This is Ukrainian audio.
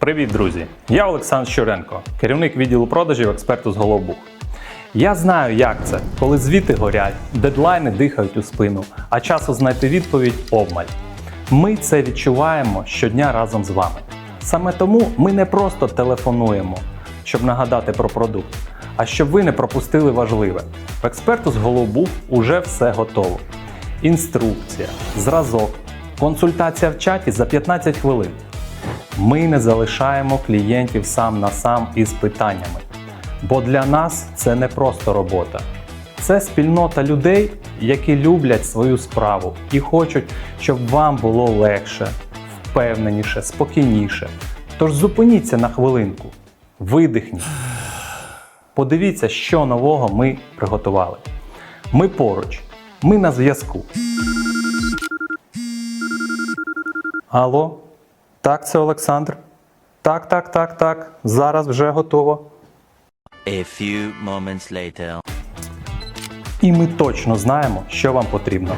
Привіт, друзі! Я Олександр Щуренко, керівник відділу продажів експерту з Головбух. Я знаю, як це, коли звіти горять, дедлайни дихають у спину, а часу знайти відповідь обмаль. Ми це відчуваємо щодня разом з вами. Саме тому ми не просто телефонуємо, щоб нагадати про продукт, а щоб ви не пропустили важливе. В експерту з Головбух уже все готово. Інструкція, зразок, консультація в чаті за 15 хвилин. Ми не залишаємо клієнтів сам на сам із питаннями. Бо для нас це не просто робота. Це спільнота людей, які люблять свою справу і хочуть, щоб вам було легше, впевненіше, спокійніше. Тож зупиніться на хвилинку, видихніть. Подивіться, що нового ми приготували. Ми поруч, ми на зв'язку. Алло? Так, це Олександр. Так, так, так, так. Зараз вже готово. A few moments later. І ми точно знаємо, що вам потрібно.